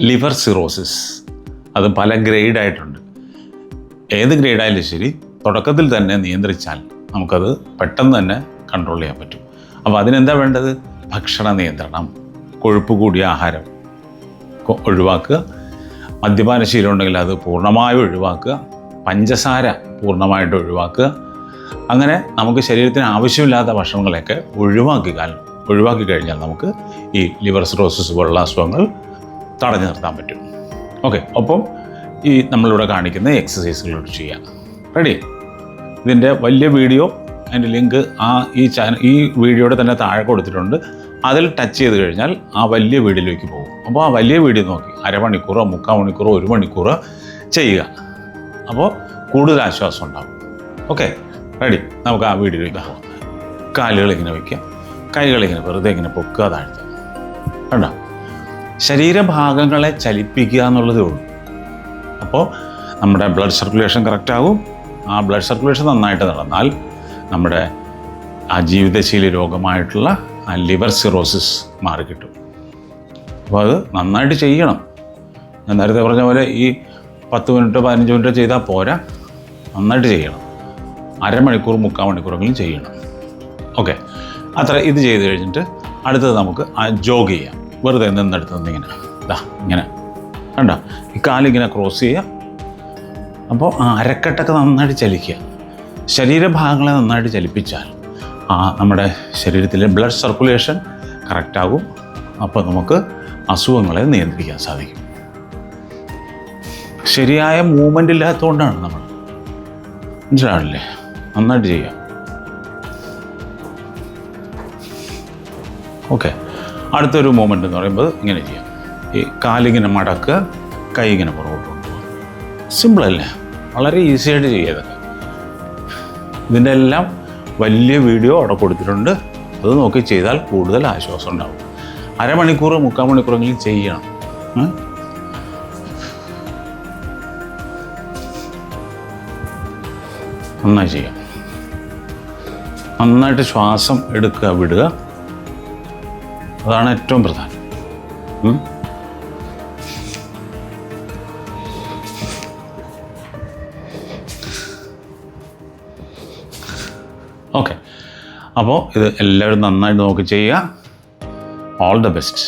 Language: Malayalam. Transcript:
Liver cirrhosis. അത് പല ഗ്രേഡായിട്ടുണ്ട് ഏത് ഗ്രേഡായാലും ശരി തുടക്കത്തിൽ തന്നെ നിയന്ത്രിച്ചാൽ നമുക്കത് പെട്ടെന്ന് തന്നെ കൺട്രോൾ ചെയ്യാൻ പറ്റും. അപ്പോൾ അതിനെന്താ വേണ്ടത്? ഭക്ഷണ നിയന്ത്രണം കൊഴുപ്പ് കൂടിയ ആഹാരം ഒഴിവാക്കുക. മദ്യപാന ശീലം ഉണ്ടെങ്കിൽ അത് പൂർണമായും ഒഴിവാക്കുക. പഞ്ചസാര പൂർണമായിട്ട് ഒഴിവാക്കുക. അങ്ങനെ നമുക്ക് ശരീരത്തിന് ആവശ്യമില്ലാത്ത ഭക്ഷണങ്ങളെയൊക്കെ ഒഴിവാക്കിയാൽ ഒഴിവാക്കി കഴിഞ്ഞാൽ നമുക്ക് ഈ ലിവർ സിറോസിസ് പോലുള്ള അസുഖങ്ങൾ തടഞ്ഞു നിർത്താൻ പറ്റും. ഓക്കെ ഒപ്പം ഈ നമ്മളിവിടെ കാണിക്കുന്ന എക്സസൈസുകളോട് ചെയ്യാം. റെഡി ഇതിന്റെ വലിയ വീഡിയോ അതിന്റെ ലിങ്ക് ആ ഈ ചാനൽ ഈ വീഡിയോയുടെ തന്നെ താഴെ കൊടുത്തിട്ടുണ്ട്. അതിൽ ടച്ച് ചെയ്ത് കഴിഞ്ഞാൽ ആ വലിയ വീഡിയോയിലേക്ക് പോകും. അപ്പോൾ ആ വലിയ വീഡിയോ നോക്കി. അരമണിക്കൂറോ മുക്കാൽ മണിക്കൂറോ ഒരു മണിക്കൂറോ ചെയ്യുക. അപ്പോൾ കൂടുതൽ ആശ്വാസം ഉണ്ടാകും ഓക്കെ റെഡി നമുക്ക് ആ വീഡിയോയിലേക്ക് പോകാം കാലുകൾ ഇങ്ങനെ വയ്ക്കുക കൈകൾ ഇങ്ങനെ വെറുതെ ഇങ്ങനെ പൊക്കുക താഴ്ത്തുക. കണ്ടോ? ശരീരഭാഗങ്ങളെ ചലിപ്പിക്കുക എന്നുള്ളതേ ഉള്ളൂ. അപ്പോൾ നമ്മുടെ ബ്ലഡ് സർക്കുലേഷൻ കറക്റ്റ് ആകും. ആ ബ്ലഡ് സർക്കുലേഷൻ നന്നായിട്ട് നടന്നാൽ നമ്മുടെ ആ ജീവിതശീല രോഗമായിട്ടുള്ള ആ ലിവർ സിറോസിസ് മാറിക്കിട്ടും അപ്പോൾ അത് നന്നായിട്ട് ചെയ്യണം. ഞാൻ നേരത്തെ പറഞ്ഞ പോലെ ഈ പത്ത് മിനിറ്റ് പതിനഞ്ച് മിനിറ്റ് ചെയ്താൽ പോരാ. നന്നായിട്ട് ചെയ്യണം. അരമണിക്കൂർ മുക്കാൽ മണിക്കൂറെങ്കിലും ചെയ്യണം. ഓക്കെ. അത്ര ഇത് ചെയ്ത് കഴിഞ്ഞിട്ട് അടുത്തത് നമുക്ക് ജോഗ് ചെയ്യാം. വെറുതെ നിന്നെടുത്ത് നിന്നിങ്ങനെ. ഇതാ ഇങ്ങനെ. കണ്ടോ? ഈ കാലിങ്ങനെ ക്രോസ് ചെയ്യുക. അപ്പോൾ അരക്കെട്ടൊക്കെ നന്നായിട്ട് ചലിക്കുക. ശരീരഭാഗങ്ങളെ നന്നായിട്ട് ചലിപ്പിച്ചാൽ ആ നമ്മുടെ ശരീരത്തിലെ ബ്ലഡ് സർക്കുലേഷൻ കറക്റ്റാകും അപ്പോൾ നമുക്ക് അസുഖങ്ങളെ നിയന്ത്രിക്കാൻ സാധിക്കും. ശരിയായ മൂവ്മെന്റ് ഇല്ലാത്തതുകൊണ്ടാണ് നമ്മൾ. മനസ്സിലാവില്ലേ നന്നായിട്ട് ചെയ്യാം ഓക്കെ അടുത്തൊരു മൂമെന്റ് എന്ന് പറയുമ്പോൾ ഇങ്ങനെ ചെയ്യാം. ഈ കാലിങ്ങനെ മടക്കുക കൈ ഇങ്ങനെ പുറകോട്ട് കൊണ്ടുപോകുക സിമ്പിളല്ലേ വളരെ ഈസി ആയിട്ട് ചെയ്യാതൊക്കെ ഇതിന്റെ എല്ലാം വലിയ വീഡിയോ അവിടെ കൊടുത്തിട്ടുണ്ട്. അത് നോക്കി ചെയ്താൽ കൂടുതൽ ആശ്വാസം ഉണ്ടാവും. അരമണിക്കൂർ മുക്കാൽ മണിക്കൂറെങ്കിലും ചെയ്യണം. നന്നായി ചെയ്യാം. നന്നായിട്ട് ശ്വാസം എടുക്കുക വിടുക. അതാണ് ഏറ്റവും പ്രധാനം? ഓക്കെ. അപ്പോൾ ഇത് എല്ലാവരും നന്നായിട്ട് നോക്കി ചെയ്യുക. All the best